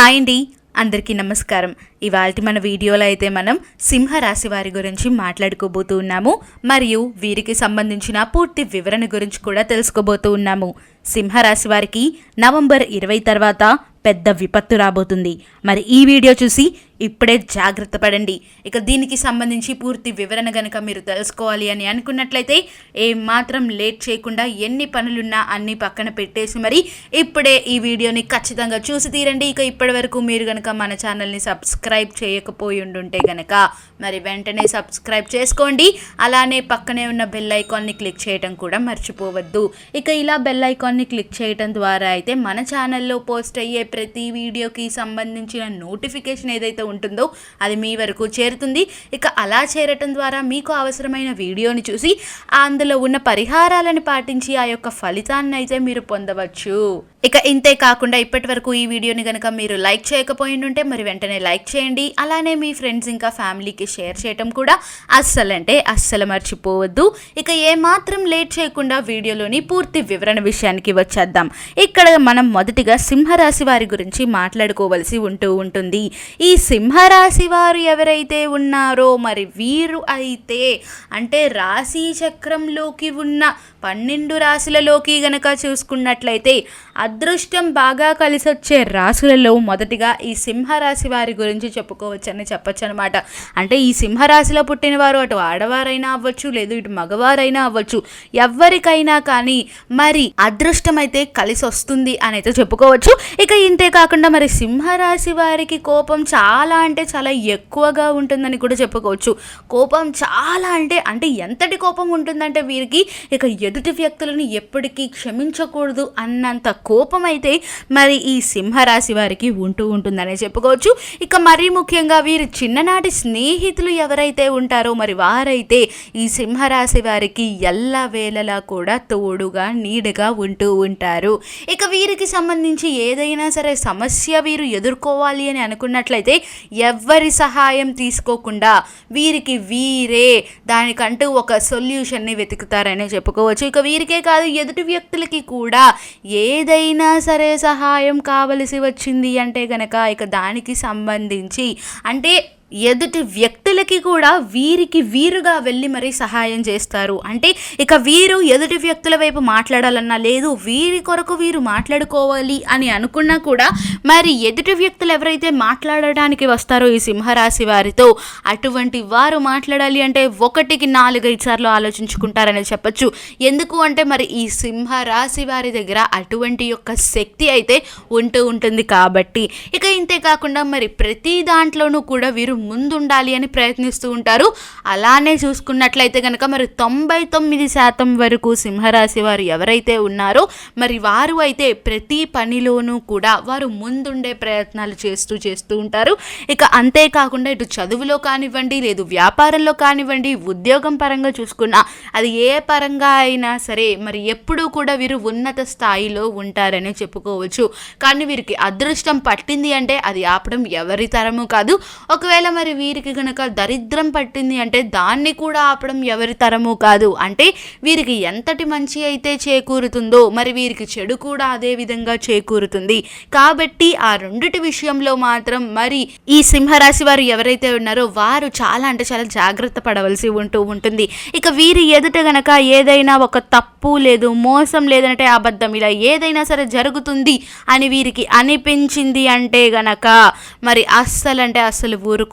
Hi అండి అందరికీ నమస్కారం. ఇవాళ మన వీడియోలో అయితే మనం సింహరాశి వారి గురించి మాట్లాడుకోబోతూ ఉన్నాము మరియు వీరికి సంబంధించిన పూర్తి వివరణ గురించి కూడా తెలుసుకోబోతూ ఉన్నాము. సింహరాశి వారికి నవంబర్ ఇరవై తర్వాత పెద్ద విపత్తు రాబోతుంది. మరి ఈ వీడియో చూసి ఇప్పుడే జాగ్రత్త పడండి. ఇక దీనికి సంబంధించి పూర్తి వివరణ గనక మీరు తెలుసుకోవాలి అని అనుకున్నట్లయితే ఏ మాత్రం లేట్ చేయకుండా ఎన్ని పనులున్నా అన్ని పక్కన పెట్టేసి మరి ఇప్పుడే ఈ వీడియోని ఖచ్చితంగా చూసి తీరండి. ఇక ఇప్పటి వరకు మీరు గనక మన ఛానల్ని సబ్స్క్రైబ్ చేయకపోయి ఉండుంటే గనక మరి వెంటనే సబ్స్క్రైబ్ చేసుకోండి. అలానే పక్కనే ఉన్న బెల్ ఐకాన్ని క్లిక్ చేయడం కూడా మర్చిపోవద్దు. ఇక ఇలా బెల్ ఐకాన్ని క్లిక్ చేయడం ద్వారా అయితే మన ఛానల్లో పోస్ట్ అయ్యే ప్రతి వీడియోకి సంబంధించిన నోటిఫికేషన్ ఏదైతే ఉంటుందో అది మీ వరకు చేరుతుంది. ఇక అలా చేరటం ద్వారా మీకు అవసరమైన వీడియోని చూసి అందులో ఉన్న పరిహారాలను పాటించి ఆ యొక్క ఫలితాన్ని అయితే మీరు పొందవచ్చు. ఇక ఇంతే కాకుండా ఇప్పటి వరకు ఈ వీడియోని కనుక మీరు లైక్ చేయకపోయి ఉంటే మరి వెంటనే లైక్ చేయండి. అలానే మీ ఫ్రెండ్స్ ఇంకా ఫ్యామిలీకి షేర్ చేయటం కూడా అస్సలంటే అస్సలు మర్చిపోవద్దు. ఇక ఏమాత్రం లేట్ చేయకుండా వీడియోలోని పూర్తి వివరణ విషయానికి వచ్చేద్దాం. ఇక్కడ మనం మొదటిగా సింహరాశి వారి గురించి మాట్లాడుకోవలసి ఉంటూ ఉంటుంది. ఈ సింహరాశి వారు ఎవరైతే ఉన్నారో మరి వీరు అయితే అంటే రాశి చక్రంలోకి ఉన్న పన్నెండు రాశులలోకి గనక చూసుకున్నట్లయితే అదృష్టం బాగా కలిసి వచ్చే రాశులలో మొదటిగా ఈ సింహరాశి వారి గురించి చెప్పుకోవచ్చని చెప్పొచ్చు అనమాట అంటే ఈ సింహరాశిలో పుట్టిన వారు అటు ఆడవారైనా అవ్వచ్చు లేదు ఇటు మగవారైనా అవ్వచ్చు ఎవరికైనా కానీ మరి అదృష్టం అయితే కలిసి వస్తుంది అని అయితే చెప్పుకోవచ్చు. ఇక ఇంతే కాకుండా మరి సింహరాశి వారికి కోపం చాలా అంటే చాలా ఎక్కువగా ఉంటుందని కూడా చెప్పుకోవచ్చు. కోపం చాలా అంటే అంటే ఎంతటి కోపం ఉంటుందంటే వీరికి ఇక ఎదుటి వ్యక్తులను ఎప్పటికీ క్షమించకూడదు అన్నంత కోపం కోపం అయితే మరి ఈ సింహరాశి వారికి ఉంటూ ఉంటుందనే చెప్పుకోవచ్చు. ఇక మరీ ముఖ్యంగా వీరి చిన్ననాటి స్నేహితులు ఎవరైతే ఉంటారో మరి వారైతే ఈ సింహరాశి వారికి ఎల్ల వేళలా కూడా తోడుగా నీడగా ఉంటూ ఉంటారు. ఇక వీరికి సంబంధించి ఏదైనా సరే సమస్య వీరు ఎదుర్కోవాలి అని అనుకున్నట్లయితే ఎవ్వరి సహాయం తీసుకోకుండా వీరికి వీరే దానికంటూ ఒక సొల్యూషన్ని వెతుకుతారని చెప్పుకోవచ్చు. ఇక వీరికే కాదు ఎదుటి వ్యక్తులకి కూడా ఏదైనా సరే సహాయం కావలసి వచ్చింది అంటే కనుక ఇక దానికి సంబంధించి అంటే ఎదుటి వ్యక్తులకి కూడా వీరికి వీరుగా వెళ్ళి మరీ సహాయం చేస్తారు. అంటే ఇక వీరు ఎదుటి వ్యక్తుల వైపు మాట్లాడాలన్నా లేదు వీరి కొరకు వీరు మాట్లాడుకోవాలి అని అనుకున్నా కూడా మరి ఎదుటి వ్యక్తులు ఎవరైతే మాట్లాడడానికి వస్తారో ఈ సింహరాశి వారితో అటువంటి వారు మాట్లాడాలి అంటే ఒకటికి నాలుగైదు సార్లు ఆలోచించుకుంటారని చెప్పచ్చు. ఎందుకు అంటే మరి ఈ సింహరాశి వారి దగ్గర అటువంటి యొక్క శక్తి అయితే ఉంటూ ఉంటుంది కాబట్టి. ఇక ఇంతే కాకుండా మరి ప్రతి దాంట్లోనూ కూడా వీరు ముందుండాలి అని ప్రయత్నిస్తూ ఉంటారు. అలానే చూసుకున్నట్లయితే కనుక మరి తొంభై తొమ్మిది శాతం వరకు సింహరాశి వారు ఎవరైతే ఉన్నారో మరి వారు అయితే ప్రతి పనిలోనూ కూడా వారు ముందుండే ప్రయత్నాలు చేస్తూ చేస్తూ ఉంటారు. ఇక అంతేకాకుండా ఇటు చదువులో కానివ్వండి లేదు వ్యాపారంలో కానివ్వండి ఉద్యోగం పరంగా చూసుకున్నా అది ఏ పరంగా అయినా సరే మరి ఎప్పుడూ కూడా వీరు ఉన్నత స్థాయిలో ఉంటారని చెప్పుకోవచ్చు. కానీ వీరికి అదృష్టం పట్టింది అంటే అది ఆపడం ఎవరి తరము కాదు. ఒకవేళ మరి వీరికి గనక దరిద్రం పట్టింది అంటే దాన్ని కూడా ఆపడం ఎవరి తరము కాదు. అంటే వీరికి ఎంతటి మంచి అయితే చేకూరుతుందో మరి వీరికి చెడు కూడా అదే విధంగా చేకూరుతుంది. కాబట్టి ఆ రెండిటి విషయంలో మాత్రం మరి ఈ సింహరాశి వారు ఎవరైతే ఉన్నారో వారు చాలా అంటే చాలా జాగ్రత్త పడవలసి ఉంటూ ఉంటుంది. ఇక వీరి ఎదుట గనక ఏదైనా ఒక తప్పు లేదు మోసం లేదంటే అబద్ధం ఇలా ఏదైనా సరే జరుగుతుంది అని వీరికి అనిపించింది అంటే గనక మరి అస్సలు అంటే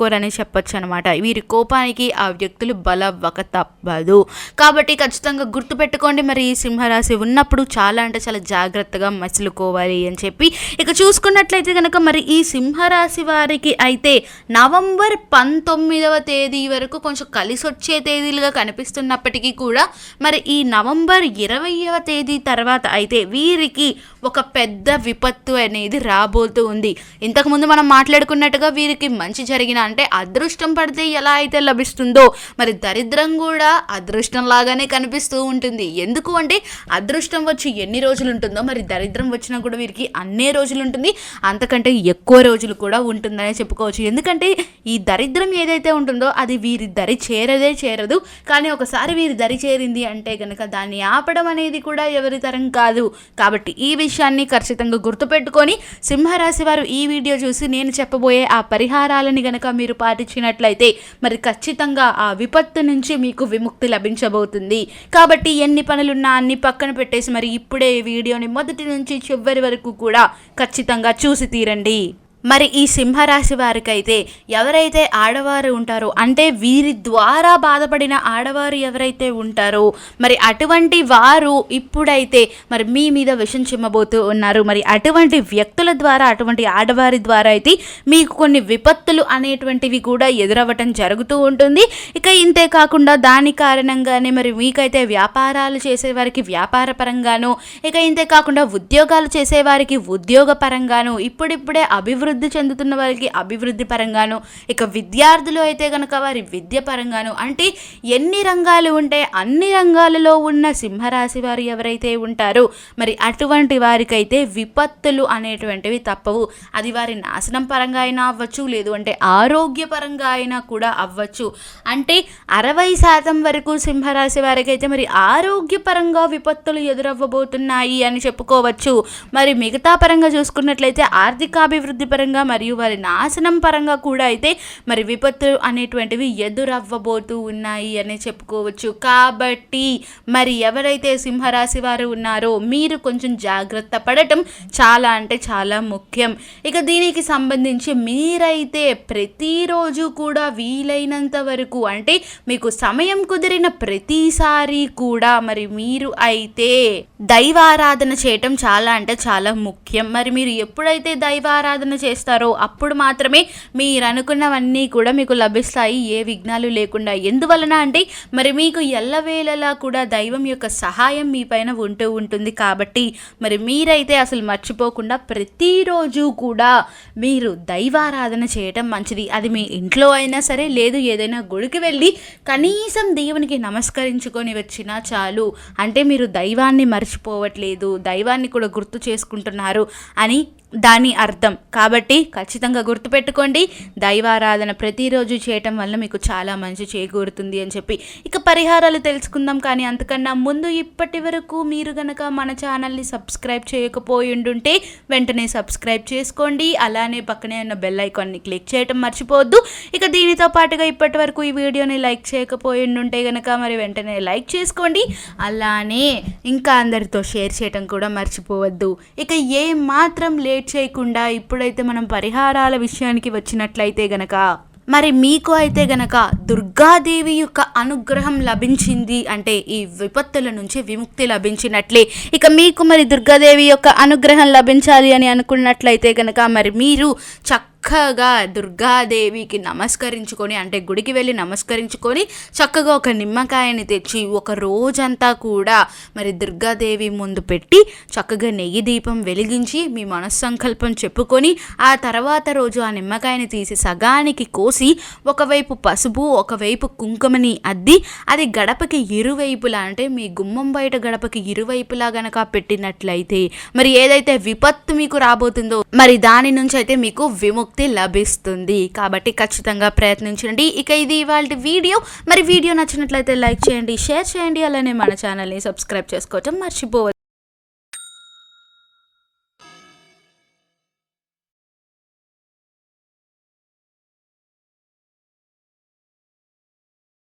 అస్సలు చెప్పొచ్చు అనమాట వీరి కోపానికి ఆ వ్యక్తులు బలవ్వక తప్పదు కాబట్టి ఖచ్చితంగా గుర్తుపెట్టుకోండి మరి ఈ సింహరాశి ఉన్నప్పుడు చాలా అంటే చాలా జాగ్రత్తగా మసులుకోవాలి అని చెప్పి. ఇక చూసుకున్నట్లయితే కనుక మరి ఈ సింహరాశి వారికి అయితే నవంబర్ పంతొమ్మిదవ తేదీ వరకు కొంచెం కలిసి వచ్చే తేదీలుగా కనిపిస్తున్నప్పటికీ కూడా మరి ఈ నవంబర్ ఇరవయవ తేదీ తర్వాత అయితే వీరికి ఒక పెద్ద విపత్తు అనేది రాబోతూ ఉంది. ఇంతకుముందు మనం మాట్లాడుకున్నట్టుగా వీరికి మంచి జరిగిన అంటే అదృష్టం పడితే ఎలా అయితే లభిస్తుందో మరి దరిద్రం కూడా అదృష్టం లాగానే కనిపిస్తూ ఉంటుంది. ఎందుకు అంటే అదృష్టం వచ్చి ఎన్ని రోజులు ఉంటుందో మరి దరిద్రం వచ్చినా కూడా వీరికి అన్నే రోజులు ఉంటుంది. అంతకంటే ఎక్కువ రోజులు కూడా ఉంటుందనే చెప్పుకోవచ్చు. ఎందుకంటే ఈ దరిద్రం ఏదైతే ఉంటుందో అది వీరి దరి చేరదే చేరదు. కానీ ఒకసారి వీరి దరి చేరింది అంటే కనుక దాన్ని ఆపడం అనేది కూడా ఎవరి తరం కాదు. కాబట్టి ఈ విషయాన్ని ఖచ్చితంగా గుర్తుపెట్టుకొని సింహరాశి వారు ఈ వీడియో చూసి నేను చెప్పబోయే ఆ పరిహారాలని గనక మీరు పాటించినట్లయితే మరి ఖచ్చితంగా ఆ విపత్తు నుంచి మీకు విముక్తి లభించబోతుంది. కాబట్టి ఎన్ని పనులున్నా అన్ని పక్కన పెట్టేసి మరి ఇప్పుడే ఈ వీడియోని మొదటి నుంచి చివరి వరకు కూడా ఖచ్చితంగా చూసి తీరండి. మరి ఈ సింహరాశి వారికైతే ఎవరైతే ఆడవారు ఉంటారో అంటే వీరి ద్వారా బాధపడిన ఆడవారు ఎవరైతే ఉంటారో మరి అటువంటి వారు ఇప్పుడైతే మరి మీ మీద విషం చిమ్మబోతూ ఉన్నారు. మరి అటువంటి వ్యక్తుల ద్వారా అటువంటి ఆడవారి ద్వారా అయితే మీకు కొన్ని విపత్తులు అనేటువంటివి కూడా ఎదురవ్వటం జరుగుతూ ఉంటుంది. ఇక ఇంతే కాకుండా దాని కారణంగానే మరి మీకైతే వ్యాపారాలు చేసేవారికి వ్యాపార పరంగాను ఇక ఇంతే కాకుండా ఉద్యోగాలు చేసేవారికి ఉద్యోగ పరంగాను ఇప్పుడిప్పుడే అభివృద్ధి అభివృద్ధి చెందుతున్న వారికి అభివృద్ధి పరంగాను ఇక విద్యార్థులు అయితే కనుక వారి విద్య పరంగాను అంటే ఎన్ని రంగాలు ఉంటే అన్ని రంగాలలో ఉన్న సింహరాశి వారు ఎవరైతే ఉంటారో మరి అటువంటి వారికైతే విపత్తులు అనేటువంటివి తప్పవు. అది వారి నాశనం పరంగా అయినా అవ్వచ్చు లేదు అంటే ఆరోగ్యపరంగా అయినా కూడా అవ్వచ్చు. అంటే అరవై శాతం వరకు సింహరాశి వారికైతే మరి ఆరోగ్యపరంగా విపత్తులు ఎదురవ్వబోతున్నాయి అని చెప్పుకోవచ్చు. మరి మిగతా పరంగా చూసుకున్నట్లయితే ఆర్థికాభివృద్ధి పరంగా మరియు వారి నాశనం పరంగా కూడా అయితే మరి విపత్తులు అనేటువంటివి ఎదురవ్వబోతూ ఉన్నాయి అని చెప్పుకోవచ్చు. కాబట్టి మరి ఎవరైతే సింహరాశి వారు ఉన్నారో మీరు కొంచెం జాగ్రత్త పడటం చాలా అంటే చాలా ముఖ్యం. ఇక దీనికి సంబంధించి మీరైతే ప్రతిరోజు కూడా వీలైనంత వరకు అంటే మీకు సమయం కుదిరిన ప్రతిసారి కూడా మరి మీరు అయితే దైవారాధన చేయటం చాలా అంటే చాలా ముఖ్యం. మరి మీరు ఎప్పుడైతే దైవారాధన చేస్తారో అప్పుడు మాత్రమే మీరు అనుకున్నవన్నీ కూడా మీకు లభిస్తాయి ఏ విఘ్నాలు లేకుండా. ఎందువలన అంటే మరి మీకు ఎల్లవేళలా కూడా దైవం యొక్క సహాయం మీ పైన ఉంటూ ఉంటుంది కాబట్టి మరి మీరైతే అసలు మర్చిపోకుండా ప్రతిరోజు కూడా మీరు దైవారాధన చేయటం మంచిది. అది మీ ఇంట్లో అయినా సరే లేదు ఏదైనా గుడికి వెళ్ళి కనీసం దేవునికి నమస్కరించుకొని వచ్చినా చాలు. అంటే మీరు దైవాన్ని మర్చిపోవట్లేదు దైవాన్ని కూడా గుర్తు చేసుకుంటున్నారు అని దాని అర్థం. కాబట్టి ఖచ్చితంగా గుర్తుపెట్టుకోండి. దైవారాధన ప్రతిరోజు చేయటం వల్ల మీకు చాలా మంచి చేకూరుతుంది అని చెప్పి. ఇక పరిహారాలు తెలుసుకుందాం కానీ అంతకన్నా ముందు ఇప్పటి వరకు మీరు గనక మన ఛానల్ని సబ్స్క్రైబ్ చేయకపోయి ఉండుంటే వెంటనే సబ్స్క్రైబ్ చేసుకోండి. అలానే పక్కనే ఉన్న బెల్ ఐకాన్ని క్లిక్ చేయటం మర్చిపోవద్దు. ఇక దీనితో పాటుగా ఇప్పటి వరకు ఈ వీడియోని లైక్ చేయకపోయి ఉండుంటే గనక మరి వెంటనే లైక్ చేసుకోండి. అలానే ఇంకా అందరితో షేర్ చేయటం కూడా మర్చిపోవద్దు. ఇక ఏ మాత్రం లే లేట్ చేయకుండా ఇప్పుడైతే మనం పరిహారాల విషయానికి వచ్చినట్లయితే గనక మరి మీకు అయితే గనక దుర్గాదేవి యొక్క అనుగ్రహం లభించింది అంటే ఈ విపత్తుల నుంచి విముక్తి లభించినట్లే. ఇక మీకు మరి దుర్గాదేవి యొక్క అనుగ్రహం లభించాలి అని అనుకున్నట్లయితే గనక మరి మీరు చక్క చక్కగా దుర్గాదేవికి నమస్కరించుకొని అంటే గుడికి వెళ్ళి నమస్కరించుకొని చక్కగా ఒక నిమ్మకాయని తెచ్చి ఒక రోజంతా కూడా మరి దుర్గాదేవి ముందు పెట్టి చక్కగా నెయ్యి దీపం వెలిగించి మీ మనస్సంకల్పం చెప్పుకొని ఆ తర్వాత రోజు ఆ నిమ్మకాయని తీసి సగానికి కోసి ఒకవైపు పసుపు ఒకవైపు కుంకుమని అద్ది అది గడపకి ఇరువైపులా అంటే మీ గుమ్మం బయట గడపకి ఇరువైపులా గనక పెట్టినట్లయితే మరి ఏదైతే విపత్తు మీకు రాబోతుందో మరి దాని నుంచి అయితే మీకు విముక్తి లభిస్తుంది. కాబట్టి ఖచ్చితంగా ప్రయత్నించండి. ఇక ఇది ఇవాళ వీడియో. మరి వీడియో నచ్చినట్లయితే లైక్ చేయండి షేర్ చేయండి. అలానే మన ఛానల్ని సబ్స్క్రైబ్ చేసుకోవటం మర్చిపోవద్దు.